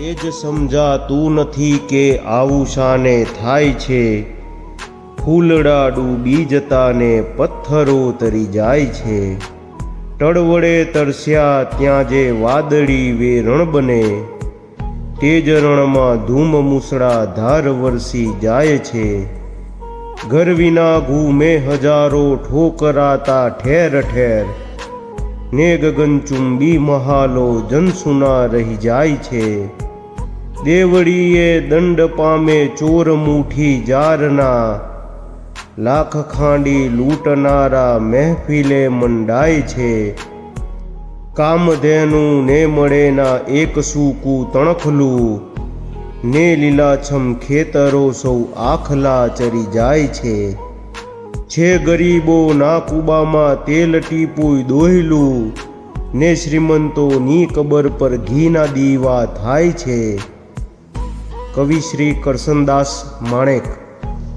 એ જ સમજાતું નથી કે આવું શાને થાય છે. ફૂલડા ડૂબી જતાને પથ્થરો તરી જાય છે. ટળવળે તરસ્યા ત્યાં જે વાદળી વેરણ બને. તે જ ધૂમ મૂસળા ધાર વરસી જાય છે. ઘર વિના ઘૂમે હજારો ઠોકરાતા ઠેર ઠેર. ને ગગનચુંબી મહાલો જનસુના રહી જાય છે. દેવળીએ દંડ પામે ચોર મુઠી જારના, લાખ ખાંડી લૂંટનારા મહેફિલે મંડાય છે. કામધેનું ને મળેના એક સૂકું તણખલું, ને લીલાછમ ખેતરો સૌ આખલા ચરી જાય છે. છે ગરીબો ના કુબામાં તેલ ટીપુય દોહેલું ને શ્રીમંતોની કબર પર ઘીના દીવા થાય છે. કવિ શ્રી કરશનદાસ માણેક.